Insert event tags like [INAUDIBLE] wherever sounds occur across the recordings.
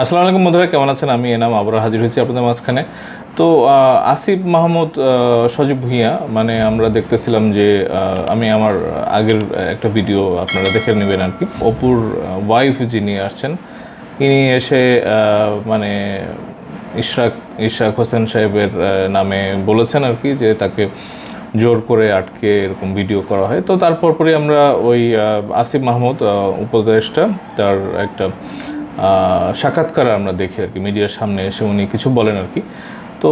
আসসালামু আলাইকুম বন্ধুরা কেমন আছেন? আমি এনাম আবার হাজির হয়েছি আপনাদের মাঝখানে। তো আসিফ মাহমুদ সজীব ভুঁইয়া মানে আমরা দেখতেছিলাম যে আমি আমার আগের একটা ভিডিও আপনারা দেখে নেবেন আর কি। অপুর ওয়াইফ যিনি আসছেন, ইনি এসে মানে ইশরাক ইশরাক হোসেন সাহেবের নামে বলেছেন আর কি যে তাকে জোর করে আটকে এরকম ভিডিও করা হয়। তো তারপর পরে আমরা ওই আসিফ মাহমুদ উপদেষ্টা, তার একটা সাক্ষাৎকার আমরা দেখি আর কি, মিডিয়ার সামনে এসে উনি কিছু বলেন আর কি। তো,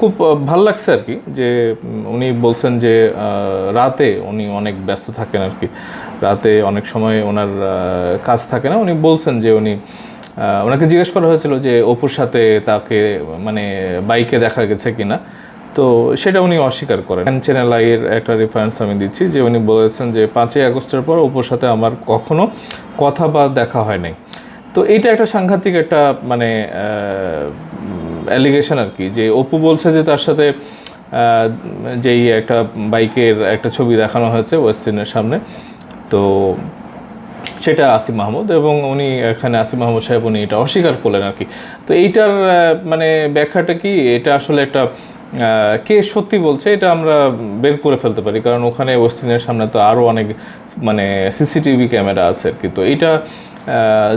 খুব ভালো লাগছে আর কি যে উনি বলছেন যে রাতে উনি অনেক ব্যস্ত থাকেন আর কি। রাতে অনেক সময় ওনার কাজ থাকে না। উনি বলছেন যে উনি ওনাকে জিজ্ঞেস করা হয়েছিল যে, অপুর সাথে তাকে মানে বাইকে দেখা গেছে কিনা। তো, সেটা উনি অস্বীকার করেন। চ্যানেল আইয়ের একটা রেফারেন্স আমি দিচ্ছি যে উনি বলেছেন যে, পাঁচই আগস্টের পর অপুর সাথে আমার কখনো কথা বা দেখা হয় নাই। তো এইটা একটা সাংঘাতিক একটা মানে অ্যালিগেশন আর কি যে অপু বলছে যে তার সাথে যেই একটা বাইকের একটা ছবি দেখানো হয়েছে ওয়েস্টার্নের সামনে। তো সেটা আসিফ মাহমুদ এবং উনি এখানে আসিফ মাহমুদ সাহেব উনি এটা অস্বীকার করলেন আর কি। তো এইটার মানে ব্যাখ্যাটা কি? এটা আসলে একটা কে সত্যি বলছে এটা আমরা বের করে ফেলতে পারি কারণ ওখানে ওয়েস্টিনের সামনে তো আরও অনেক মানে সিসিটিভি ক্যামেরা আছে আর কি। তো আহ,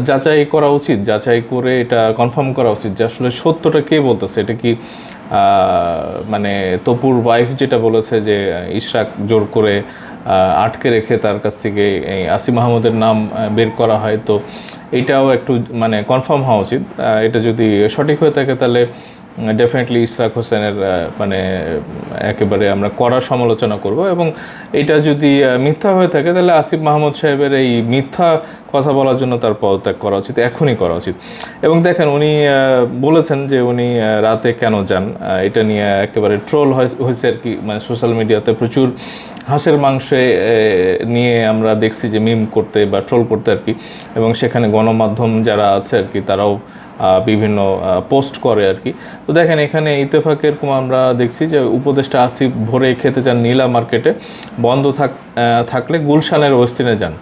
যাচাই করা উচিত, যাচাই করে এটা কনফার্ম করা উচিত যে আসলে সত্যটা কে বলতেছে। এটা কি মানে তপুর ওয়াইফ যেটা বলেছে যে ইশরাক জোর করে আটকে রেখে তার কাছ থেকে এই আসিম আহমদের নাম বের করা হয়। তো এটাও একটু মানে কনফার্ম হওয়া উচিত। এটা যদি সঠিক হয়ে থাকে তাহলে ডেফিনেটলি ইশরাক হোসেনের মানে একেবারে আমরা কড়া সমালোচনা করব এবং এটা যদি মিথ্যা হয়ে থাকে তাহলে আসিফ মাহমুদ সাহেবের এই মিথ্যা কথা বলার জন্য তার পদত্যাগ করা উচিত, এখনই করা উচিত। এবং দেখেন উনি বলেছেন যে উনি রাতে কেন যান এটা নিয়ে একেবারে ট্রোল হয়েছে আর কি মানে সোশ্যাল মিডিয়াতে প্রচুর হাঁসের মাংসে নিয়ে আমরা দেখছি যে মিম করতে বা ট্রোল করতে আর কি, এবং সেখানে গণমাধ্যম যারা আছে আর কি, তারাও বিভিন্ন পোস্ট করে আর কি তো দেখেন, এখানে ইতেফাক এরকম আমরা দেখছি যে উপদেষ্টা আসিফ ভোরে খেতে যান নীলা মার্কেটে, বন্ধ থাক থাকলে গুলশানের ওয়েস্টিনে যান।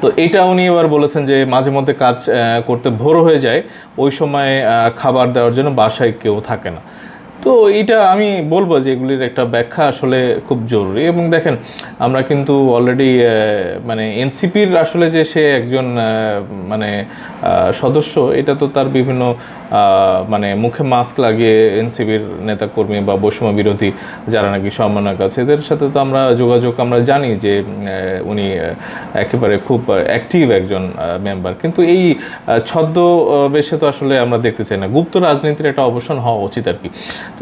তো এটা উনি এবার বলেছেন যে মাঝে মধ্যে কাজ করতে ভোর হয়ে যায়, ওই সময় খাবার দেওয়ার জন্য বাসায় কেউ থাকে না। তো এটা আমি বলব যে এগুলির একটা ব্যাখ্যা আসলে খুব জরুরি এবং দেখেন আমরা কিন্তু অলরেডি মানে এনসিপির আসলে যে সে একজন মানে সদস্য এটা তো তার বিভিন্ন মানে মুখে মাস্ক লাগিয়ে এনসিপির নেতাকর্মী বা বৈষম্য বিরোধী যারা নাকি সম্মানক আছে এদের সাথে তো আমরা যোগাযোগ আমরা জানি যে উনি একেবারে খুব অ্যাক্টিভ একজন মেম্বার কিন্তু এই আহ, ছদ্ম বেশে তো আসলে আমরা দেখতে চাই না। গুপ্ত রাজনীতির একটা অবসান হওয়া উচিত আর কি।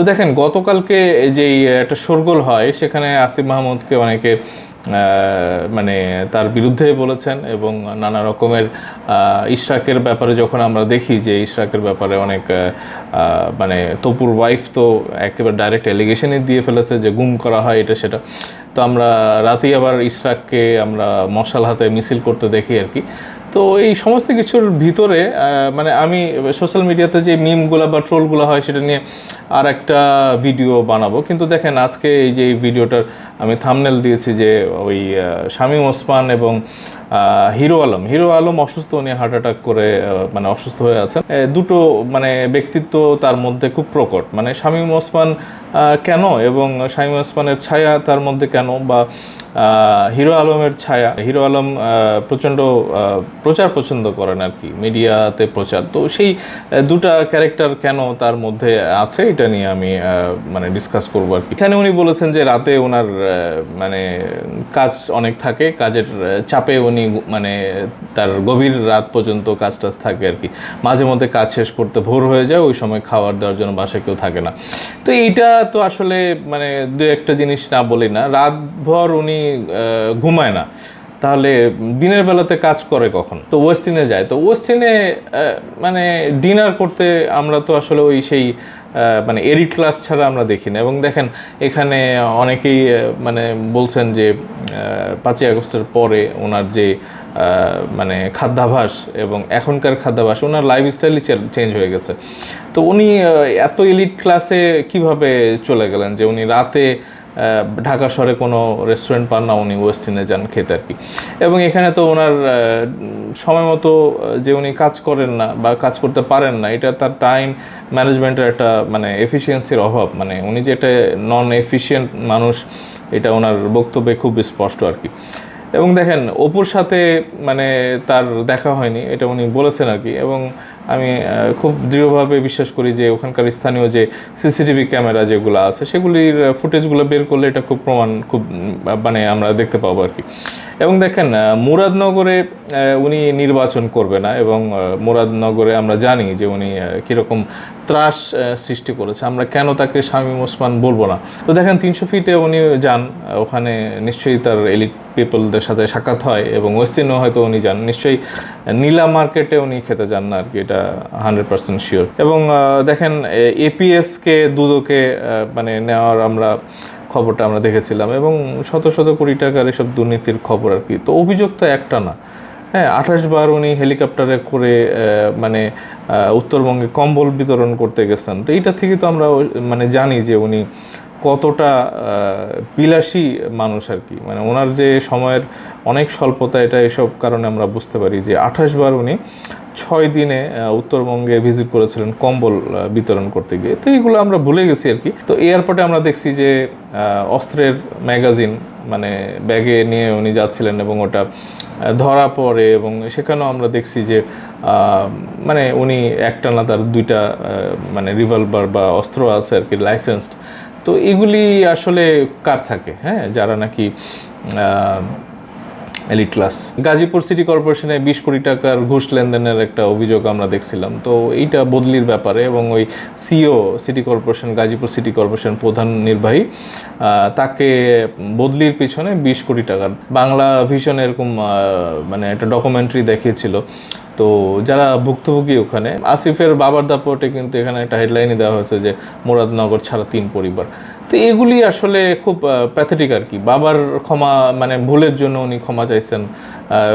তো দেখেন, গতকালকে যেই একটা শোরগোল হয়, সেখানে আসিফ মাহমুদকে অনেকে মানে তার বিরুদ্ধে বলেছেন এবং নানা রকমের ইশরাকের ব্যাপারে যখন আমরা দেখি যে ইশরাকের ব্যাপারে অনেক মানে তপুর ওয়াইফ তো একেবারে ডাইরেক্ট অ্যালিগেশনই দিয়ে ফেলেছে যে গুম করা হয় এটা সেটা। তো আমরা রাতেই আবার ইশরাককে আমরা মশাল হাতে মিছিল করতে দেখি আর কি। তো এই সমস্ত কিছুর ভিতরে মানে আমি সোশ্যাল মিডিয়াতে যে মিমগুলো বা ট্রোলগুলো হয় সেটা নিয়ে আর একটা ভিডিও বানাবো। কিন্তু দেখেন আজকে এই যে ভিডিওটার আমি থামনেল দিয়েছি যে ওই শামীম ওসমান এবং হিরো আলম। হিরো আলম অসুস্থ, উনি হার্ট অ্যাটাক করে মানে অসুস্থ হয়ে আছেন। দুটো মানে ব্যক্তিত্ব তার মধ্যে খুব প্রকট। মানে শামীম ওসমান কেন এবং শামীম ওসমানের ছায়া তার মধ্যে কেন বা হিরো আলমের ছায়া। হিরো আলম প্রচণ্ড প্রচার পছন্দ করেন আর কি, মিডিয়াতে প্রচার। তো সেই দুটা ক্যারেক্টার কেন তার মধ্যে আছে, এটা নিয়ে আমি মানে ডিসকাস করব আর কি। এখানে উনি বলেছেন যে রাতে ওনার মানে কাজ অনেক থাকে, কাজের চাপে উনি মানে তার গভীর রাত পর্যন্ত কাজ টাজ থাকে আর কি। মাঝে মধ্যে কাজ শেষ করতে ভোর হয়ে যায়, ওই সময় খাবার দেওয়ার জন্য বাসায় কেউ থাকে না। তো এইটা তো আসলে মানে দু একটা জিনিস না বলি না। রাতভর উনি ঘুমায় না। তাহলে দিনের বেলাতে কাজ করে কখন? তো ওয়েস্টিনে যায়। তো ওয়েস্টিনে মানে ডিনার করতে আমরা তো আসলে ওই সেই মানে এরিট ক্লাস ছাড়া আমরা দেখি না। এবং দেখেন, এখানে অনেকেই মানে বলছেন যে পাঁচই আগস্টের পরে ওনার যে মানে খাদ্যাভাস এবং এখনকার খাদ্যাভাস, ওনার লাইফস্টাইলই চেঞ্জ হয়ে গেছে। তো উনি এত এলিট ক্লাসে কীভাবে চলে গেলেন? যে উনি রাতে ঢাকা শহরে কোনো রেস্টুরেন্ট পান না, উনি ওয়েস্টিনে যান খেতে আর কি। এবং এখানে তো ওনার সময় মতো যে উনি কাজ করেন না বা কাজ করতে পারেন না, এটা তার টাইম ম্যানেজমেন্টের একটা মানে এফিসিয়েন্সির অভাব। মানে উনি যে নন এফিসিয়েন্ট মানুষ, এটা ওনার বক্তব্যে খুব স্পষ্ট আর কি। এবং দেখেন, অপুর সাথে মানে তার দেখা হয়নি, এটা উনি বলেছেন আর কি। এবং আমি খুব দৃঢ়ভাবে বিশ্বাস করি যে ওখানকার স্থানীয় যে সিসিটিভি ক্যামেরা যেগুলো আছে, সেগুলির ফুটেজগুলো বের করলে এটা খুব প্রমাণ, খুব মানে আমরা দেখতে পাবো আর কি। এবং দেখেন মুরাদনগরে উনি নির্বাচন করবে না এবং মুরাদনগরে আমরা জানি যে উনি কীরকম ত্রাস সৃষ্টি করেছে। আমরা কেন তাকে শামীম ওসমান বলব না? তো দেখেন, তিনশো ফিটে উনি যান ওখানে নিশ্চয়ই তার এলিট পিপলদের সাথে সাক্ষাৎ হয় এবং ওয়েস্টিনও হয়তো উনি যান। নিশ্চয়ই নীলা মার্কেটে উনি খেতে যান না আর কি এটা হান্ড্রেড পার্সেন্ট শিওর। এবং দেখেন এপিএসকে দুদকে মানে নেওয়ার আমরা খবরটা আমরা দেখেছিলাম এবং শত শত কোটি টাকার এসব দুর্নীতির খবর আর কি। তো অভিযোগ তো একটা না। হ্যাঁ আঠাশ বার উনি হেলিকপ্টারে করে মানে উত্তরবঙ্গে কম্বল বিতরণ করতে গেছেন। তো এইটা থেকে তো আমরা মানে জানি যে উনি কতটা বিলাসী মানুষ আর কি। মানে ওনার যে সময়ের অনেক স্বল্পতা, এটা এসব কারণে আমরা বুঝতে পারি যে আঠাশ বার উনি ছয় দিনে উত্তরবঙ্গে ভিজিট করেছিলেন কম্বল বিতরণ করতে গিয়ে। তো এইগুলো আমরা ভুলে গেছি আর কি। তো এয়ারপোর্টে আমরা দেখছি যে অস্ত্রের ম্যাগাজিন মানে ব্যাগে নিয়ে উনি যাচ্ছিলেন এবং ওটা ধরা পড়ে এবং সেখানেও আমরা দেখছি যে মানে উনি একটা না তার দুইটা মানে রিভলভার বা অস্ত্র আছে আর কি লাইসেন্সড তো এগুলি আসলে কার থাকে? হ্যাঁ যারা নাকি এলিট ক্লাস গাজীপুর সিটি কর্পোরেশনে বিশ কোটি টাকার ঘুষ লেনদেনের একটা অভিযোগ আমরা দেখছিলাম। তো এইটা বদলির ব্যাপারে এবং ওই CEO city corporation Gazipur city corporation প্রধান নির্বাহী তাকে বদলির পিছনে বিশ কোটি টাকার বাংলা ভিশন এরকম মানে একটা ডকুমেন্টারি দেখিয়েছিল। তো যারা ভুক্তভোগী ওখানে, আসিফের বাবার দাপটে কিন্তু এখানে একটা হেডলাইনে দেওয়া হয়েছে যে মুরাদনগর ছাড়া তিন পরিবার। তো এগুলি আসলে খুব প্যাথেটিক আর কি। বাবার ক্ষমা মানে ভুলের জন্য উনি ক্ষমা চাইছেন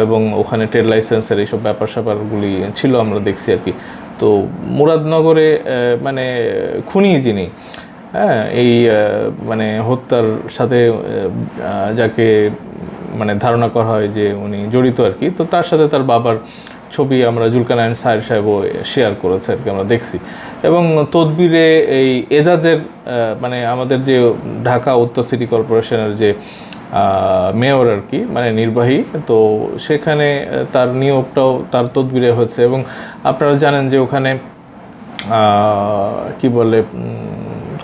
এবং ওখানে ট্রেড লাইসেন্সের এইসব ব্যাপার স্যাপারগুলি ছিল, আমরা দেখছি আর কি। তো মুরাদনগরে মানে খুনি যিনি হ্যাঁ এই মানে হত্যার সাথে যাকে মানে ধারণা করা হয় যে উনি জড়িত আর কি, তো তার সাথে তার বাবার ছবি আমরা জুলকানায়ন সাহের সাহেবও শেয়ার করেছে আর কি আমরা দেখছি। এবং তদবিরে এই এজাজের মানে আমাদের যে ঢাকা উত্তর সিটি কর্পোরেশনের যে মেয়র আর কি মানে নির্বাহী, তো সেখানে তার নিয়োগটাও তার তদবিরে হয়েছে। এবং আপনারা জানেন যে ওখানে কি বলে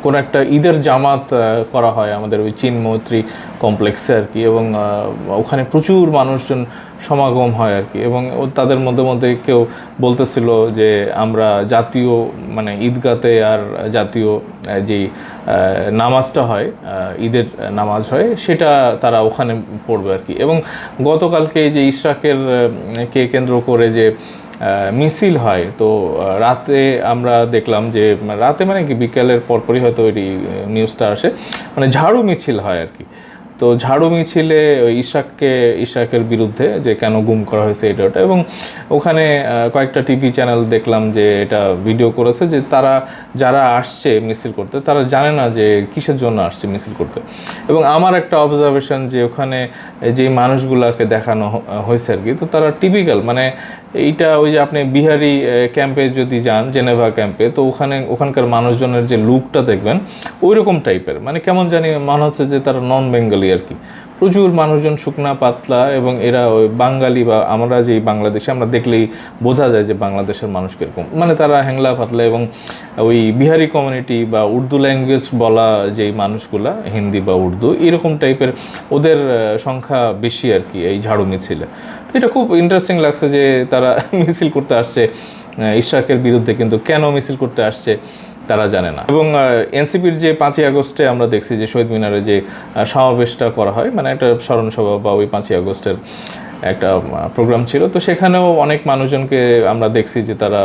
কোন একটা ঈদের জামাত করা হয় আমাদের ওই চীন মৈত্রী কমপ্লেক্সে আর কি এবং ওখানে প্রচুর মানুষজন সমাগম হয় আর কি এবং তাদের মধ্যে মধ্যে কেউ বলতেছিল যে আমরা জাতীয় মানে ঈদগাতে আর জাতীয় যেই নামাজটা হয় ঈদের নামাজ হয়, সেটা তারা ওখানে পড়বে আর কি এবং গতকালকে যে ইশরাকের কে কেন্দ্র করে যে মিছিল হয়। তো রাতে আমরা দেখলাম যে মানে রাতে মানে কি, বিকেলের পরপরই হয়তো ওই নিউজটা আসে। মানে ঝাড়ু মিছিল হয় আর কি। তো ঝাড়ু মিছিলে ইশাককে, ইশাকের বিরুদ্ধে যে কেন গুম করা হয়েছে এটা ওটা এবং ওখানে কয়েকটা টিভি চ্যানেল দেখলাম যে এটা ভিডিও করেছে যে তারা যারা আসছে মিছিল করতে, তারা জানে না যে কিসের জন্য আসছে মিছিল করতে। এবং আমার একটা অবজারভেশন যে ওখানে যে মানুষগুলোকে দেখানো হয়েছে আর কি, তো তারা টিপিক্যাল মানে এইটা ওই যে আপনি বিহারি ক্যাম্পে যদি যান জেনেভা ক্যাম্পে তো ওখানে, ওখানকার মানুষজনের যে লুকটা দেখবেন ওই রকম টাইপের মানে কেমন জানি মনে হচ্ছে যে তারা নন বেঙ্গলি আর কি। প্রচুর মানুষজন শুকনা পাতলা এবং এরা ওই বাঙালি বা আমরা যেই বাংলাদেশে আমরা দেখলেই বোঝা যায় যে বাংলাদেশের মানুষ কীরকম। মানে তারা হ্যাংলা পাতলা এবং ওই বিহারি কমিউনিটি বা উর্দু ল্যাঙ্গুয়েজ বলা যেই মানুষগুলা হিন্দি বা উর্দু এরকম টাইপের ওদের সংখ্যা বেশি আর কি এই ঝাড়ু মিছিলে। তো এটা খুব ইন্টারেস্টিং লাগছে যে তারা [LAUGHS] মিছিল করতে আসছে আহ, ইশরাকের বিরুদ্ধে কিন্তু কেন মিছিল করতে আসছে তারা জানে না। এবং এনসিপির যে পাঁচই আগস্টে আমরা দেখছি যে শহীদ মিনারে যে সমাবেশটা করা হয় মানে একটা স্মরণ সভা বা ওই পাঁচই আগস্টের একটা প্রোগ্রাম ছিল। তো সেখানেও অনেক মানুষজনকে আমরা দেখছি যে তারা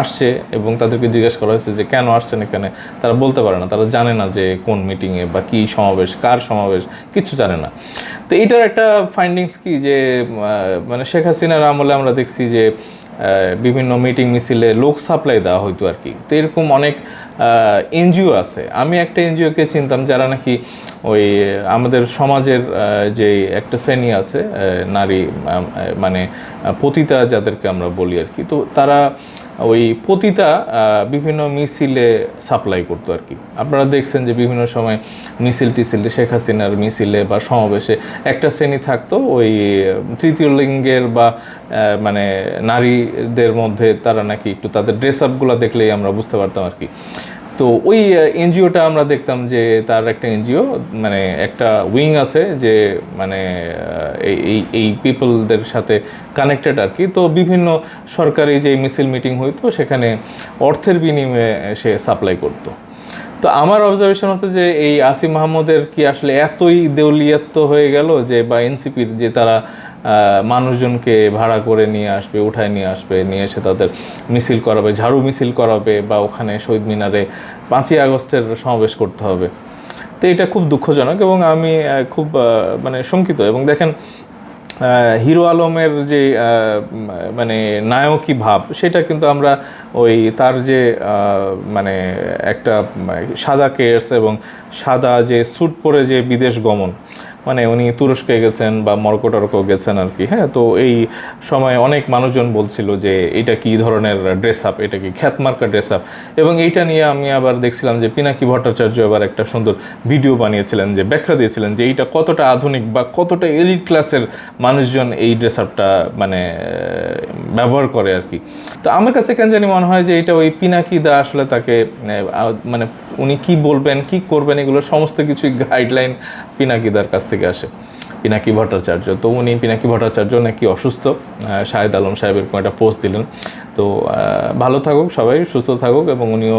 আসছে এবং তাদেরকে জিজ্ঞেস করা হয়েছে যে কেন আসছেন এখানে? তারা বলতে পারে না, তারা জানে না যে কোন মিটিংয়ে বা কী সমাবেশ, কার সমাবেশ, কিছু জানে না। তো এইটার একটা ফাইন্ডিংস কি যে মানে শেখ হাসিনার আমলে আমরা দেখছি যে বিভিন্ন মিটিং মিছিলে লোক সাপ্লাই দেওয়া হইতো আর কি তো এরকম অনেক এনজিও আছে। আমি একটা এনজিওকে চিনতাম যারা নাকি ওই, আমাদের সমাজের যে একটা শ্রেণি আছে নারী মানে পতিতা যাদেরকে আমরা বলি আর কি তো তারা ওই পতিতা বিভিন্ন মিছিলে সাপ্লাই করতো আর কি। আপনারা দেখছেন যে বিভিন্ন সময় মিছিল টিছিলে শেখ হাসিনার মিছিলে বা সমাবেশে একটা শ্রেণি থাকতো, ওই তৃতীয় লিঙ্গের বা মানে নারীদের মধ্যে তারা নাকি একটু তাদের ড্রেস আপগুলো দেখলেই আমরা বুঝতে পারতাম আর কি। তো ওই এনজিওটা আমরা দেখতাম যে তার একটা এনজিও মানে একটা উইং আছে যে মানে এই এই পিপলদের সাথে কানেক্টেড আর কি। তো বিভিন্ন সরকারি যে মিছিল মিটিং হইতো, সেখানে অর্থের বিনিময়ে সে সাপ্লাই করতো। তো আমার অবজারভেশন হচ্ছে যে এই আসিম মাহমুদের কি আসলে এতই দেউলিয়াত্ব হয়ে গেল যে বা এনসিপির যে তারা মানুষজনকে ভাড়া করে নিয়ে আসবে, উঠায় নিয়ে আসবে, নিয়ে এসে তাদের মিছিল করাবে, ঝাড়ু মিছিল করাবে বা ওখানে শহীদ মিনারে পাঁচই আগস্টের সমাবেশ করতে হবে। তো এটা খুব দুঃখজনক এবং আমি খুব মানে শঙ্কিত। এবং দেখেন হিরো আলমের যে মানে নায়কী ভাব, সেটা কিন্তু আমরা ওই তার যে মানে একটা সাদা কেয়ার্স এবং সাদা যে স্যুট পরে যে বিদেশ গমন মানে উনি তুরস্কে গেছেন বা মরকো টরকো গেছেন আর কি হ্যাঁ? তো এই সময় অনেক মানুষজন বলছিল যে এটা কি ধরনের ড্রেস আপ এটা কি খ্যাতমার্কা ড্রেস আপ এবং এইটা নিয়ে আমি আবার দেখছিলাম যে পিনাকি ভট্টাচার্য আবার একটা সুন্দর ভিডিও বানিয়েছিলেন, যে ব্যাখ্যা দিয়েছিলেন যে এইটা কতটা আধুনিক বা কতটা এলিট ক্লাসের মানুষজন এই ড্রেস আপটা মানে ব্যবহার করে আর কি। তো আমার কাছে কেন জানি মনে হয় যে এটা ওই পিনাকি দা আসলে তাকে মানে উনি কি বলবেন, কি করবেন, এগুলো সমস্ত কিছুই গাইডলাইন পিনাকিদার কাছ থেকে আসে। পিনাকি ভট্টাচার্য। তো উনি পিনাকি ভট্টাচার্য নাকি অসুস্থ। শাহেদ আলম সাহেব এরকম একটা পোস্ট দিলেন। তো ভালো থাকুক সবাই, সুস্থ থাকুক এবং উনিও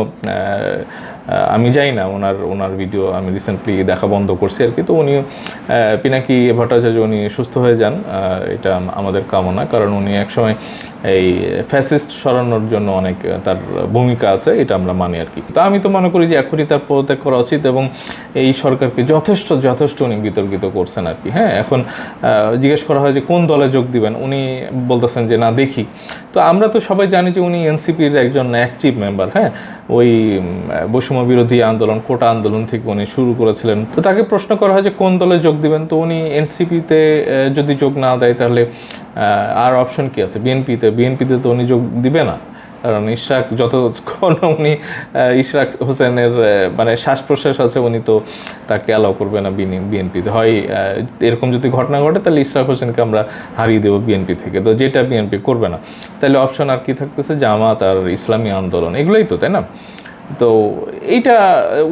আমি যাই না, ওনার ওনার ভিডিও আমি রিসেন্টলি দেখা বন্ধ করছি আর কি। তো উনি পিনাকি ভট্টাচার্য উনি সুস্থ হয়ে যান এটা আমাদের কামনা, কারণ উনি একসময় এই ফ্যাসিস্ট সরানোর জন্য অনেক তার ভূমিকা আছে, এটা আমরা মানি আর কি। তো আমি তো মনে করি যে এখনই তার পদত্যাগ করা উচিত এবং এই সরকারকে যথেষ্ট যথেষ্ট উনি বিতর্কিত করছেন আর কি। হ্যাঁ এখন জিজ্ঞেস করা হয় যে কোন দলে যোগ দিবেন? উনি বলতেছেন যে না, দেখি। তো আমরা তো সবাই জানি যে উনি এনসিপির একজন অ্যাক্টিভ মেম্বার হ্যাঁ? ওই বৈষম্য বিরোধী আন্দোলন, কোটা আন্দোলন থেকে উনি শুরু করেছিলেন। তো তাকে প্রশ্ন করা হয় যে, কোন দলে যোগ দিবেন? তো উনি এনসিপিতে যদি যোগ না দেয় তাহলে আর অপশন কি আছে? বিএনপিতে বিএনপিতে তো উনি যোগ দিবে না। কারণ ইশরাক যতক্ষণ উনি ইশরাক হোসেনের মানে শ্বাস প্রশ্বাস আছে, উনি তো তাকে অ্যালাউ করবে না বিএনপিতে। হয় এরকম যদি ঘটনা ঘটে, তাহলে ইশরাক হোসেনকে আমরা হারিয়ে দেবো বিএনপি থেকে। তো যেটা বিএনপি করবে না। তাহলে অপশন আর কি থাকতেছে? জামাত আর ইসলামী আন্দোলন। এগুলোই তো, তাই না? তো এইটা,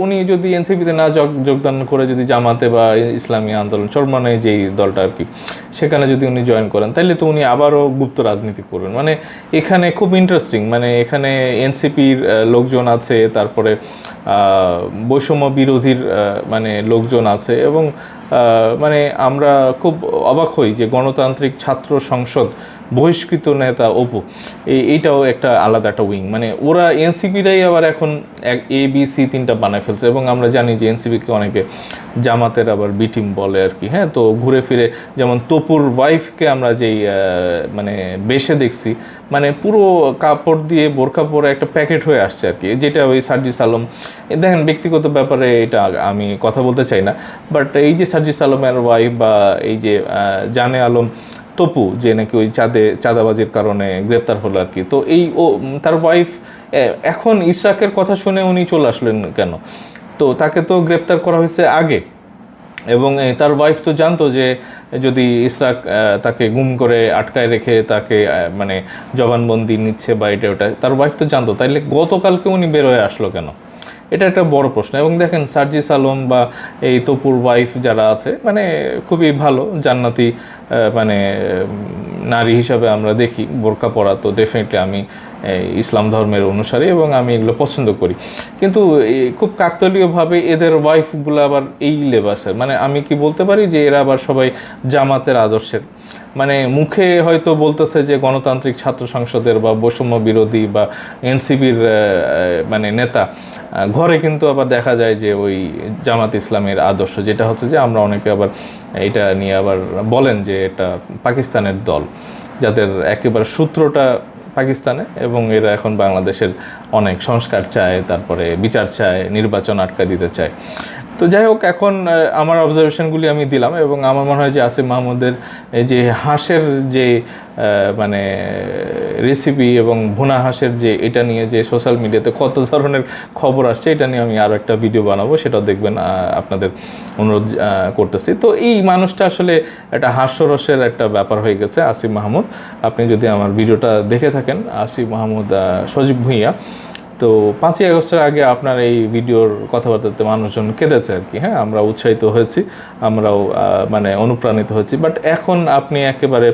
উনি যদি এনসিপিতে না যোগ- যোগদান করে যদি জামাতে বা ইসলামী আন্দোলন চরমানে যেই দলটা আর কি, সেখানে যদি উনি জয়েন করেন তাহলে তো উনি আবারও গুপ্ত রাজনীতি করবেন। মানে এখানে খুব ইন্টারেস্টিং মানে এখানে এনসিপির লোকজন আছে, তারপরে বৈষম্য বিরোধীর মানে লোকজন আছে এবং মানে আমরা খুব অবাক হই যে গণতান্ত্রিক ছাত্র সংসদ বহিষ্কৃত নেতা অপু, এই, এইটাও একটা আলাদা একটা উইং মানে ওরা এনসিপিরাই আবার এখন এক এ বি সি তিনটা বানায় ফেলছে এবং আমরা জানি যে এনসিপিকে অনেকে জামাতের আবার বি টিম বলে আর কি হ্যাঁ? তো ঘুরে ফিরে যেমন তপুর ওয়াইফকে আমরা যেই মানে বেশে দেখছি মানে পুরো কাপড় দিয়ে বোরকা পরে একটা প্যাকেট হয়ে আসছে আর কি, যেটা ওই সার্জিস আলম, দেখেন ব্যক্তিগত ব্যাপারে এটা আমি কথা বলতে চাই না বাট এই যে সার্জিস আলমের ওয়াইফ বা এই যে জানে আলম তপু, যে নাকি ওই চাঁদে, চাঁদাবাজির কারণে গ্রেপ্তার হলো আর কি। তো এই ও তার ওয়াইফ এখন ইশরাকের কথা শুনে উনি চলে আসলেন কেন? তো তাকে তো গ্রেপ্তার করা হয়েছে আগে। এবং তার ওয়াইফ তো জানতো যে যদি ইসরাক তাকে গুম করে আটকায় রেখে তাকে মানে জবানবন্দি নিচ্ছে বা এটা ওটা তার ওয়াইফ তো জানতো। তাইলে গতকালকে উনি বেরোয় আসলো কেন? এটা একটা বড় প্রশ্ন। এবং দেখেন সার্জিস আলম বা এই তপুর ওয়াইফ যারা আছে মানে খুবই ভালো, জান্নাতি মানে নারী হিসাবে আমরা দেখি, বোরকা পরা তো ডেফিনেটলি আমি ইসলাম ধর্মের অনুসারী এবং আমি এগুলো পছন্দ করি। কিন্তু খুব কাকতলীয়ভাবে এদের ওয়াইফগুলো আবার এই লেবাসের। মানে আমি কি বলতে পারি যে এরা আবার সবাই জামাতের আদর্শের? মানে মুখে হয়তো বলতেছে যে গণতান্ত্রিক ছাত্র সংসদের বা বৈষম্য বিরোধী বা এনসিবির মানে নেতা ঘরে কিন্তু আবার দেখা যায় যে ওই জামাত ইসলামের আদর্শ, যেটা হচ্ছে যে আমরা অনেকে আবার এটা নিয়ে আবার বলেন যে এটা পাকিস্তানের দল, যাদের একেবারে সূত্রটা পাকিস্তানে এবং এরা এখন বাংলাদেশের অনেক সংস্কার চায়, তারপরে বিচার চায়, নির্বাচন আটকা দিতে চায়। তো যাই হোক, এখন আমার অবজারভেশনগুলি আমি দিলাম এবং আমার মনে হয় যে আসিফ মাহমুদের যে হাঁসের যে মানে রেসিপি এবং ভুনা হাঁসের যে, এটা নিয়ে যে সোশ্যাল মিডিয়াতে কত ধরনের খবর আসছে, এটা নিয়ে আমি আরও একটা ভিডিও বানাবো, সেটাও দেখবেন আপনাদের অনুরোধ করতেছি। তো এই মানুষটা আসলে একটা হাস্যরসের একটা ব্যাপার হয়ে গেছে, আসিফ মাহমুদ। আপনি যদি আমার ভিডিওটা দেখে থাকেন, আসিফ মাহমুদ সজীব ভুঁইয়া তো পাঁচই আগস্টের আগে আপনার এই ভিডিওর কথাবার্তাতে মানুষজন কেঁদেছে আর কি হ্যাঁ আমরা উৎসাহিত হয়েছি, আমরাও মানে অনুপ্রাণিত হয়েছি। বাট এখন আপনি একেবারে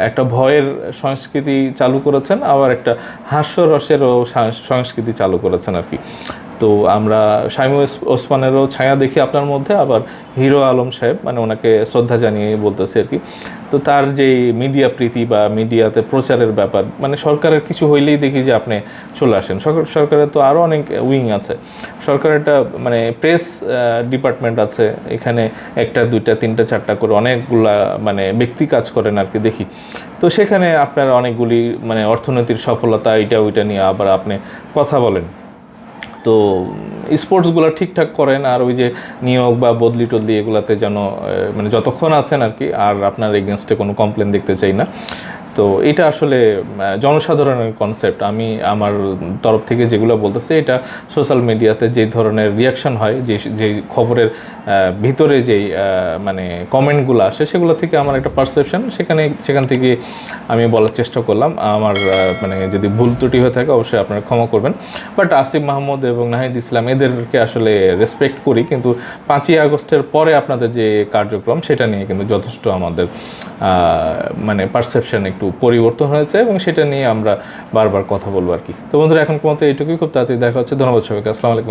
একটা ভয়ের সংস্কৃতি চালু করেছেন, আবার একটা হাস্যরসেরও সংস্কৃতি চালু করেছেন আর কি। তো আমরা ওস- ওসমানেরও ছায়া দেখি আপনার মধ্যে, আবার হিরো আলম সাহেব মানে ওনাকে শ্রদ্ধা জানিয়ে বলতেছি আর কি। তো তার যে মিডিয়া প্রীতি বা মিডিয়াতে প্রচারের ব্যাপার মানে সরকারের কিছু হইলেই দেখি যে আপনি চলে আসেন। সরকারের তো আরও অনেক উইং আছে। সরকারের একটা মানে প্রেস ডিপার্টমেন্ট আছে। এখানে একটা, দুইটা, তিনটা, চারটা করে অনেকগুলা মানে ব্যক্তি কাজ করেন আর কি দেখি। তো সেখানে আপনার অনেকগুলি মানে অর্থনীতির সফলতা, এটা, ওইটা নিয়ে আবার আপনি কথা বলেন। তো স্পোর্টসগুলো ঠিকঠাক করেন আর ওই যে নিয়োগ বা বদলি টদলি এগুলাতে যেন মানে যতক্ষণ আছেন আর কি, আর আপনার এগেনস্টে কোনো কমপ্লেন দেখতে চাই না। তো এটা আসলে জনসাধারণের কনসেপ্ট আমি আমার তরফ থেকে যেগুলো বলতেছি, এটা সোশ্যাল মিডিয়াতে যে ধরনের রিয়াকশন হয়, যে যে খবরের ভিতরে যেই মানে কমেন্টগুলো আসে, সেগুলো থেকে আমার একটা পারসেপশন সেখানে, সেখান থেকে আমি বলার চেষ্টা করলাম। আমার মানে যদি ভুল ত্রুটি হয়ে থাকে, অবশ্যই আপনারা ক্ষমা করবেন। বাট আসিফ মাহমুদ এবং নাহিদ ইসলাম, এদেরকে আসলে রেসপেক্ট করি। কিন্তু পাঁচই আগস্টের পরে আপনাদের যে কার্যক্রম, সেটা নিয়ে কিন্তু যথেষ্ট আমাদের মানে পারসেপশন একটু পরিবর্তন হয়েছে এবং সেটা নিয়ে আমরা বারবার কথা বলব আর কি। তো বন্ধুরা এখন পর্যন্ত এইটুকুই। খুব তাড়াতাড়ি দেখা হচ্ছে। ধন্যবাদ সবাইকে। আসসালামু আলাইকুম।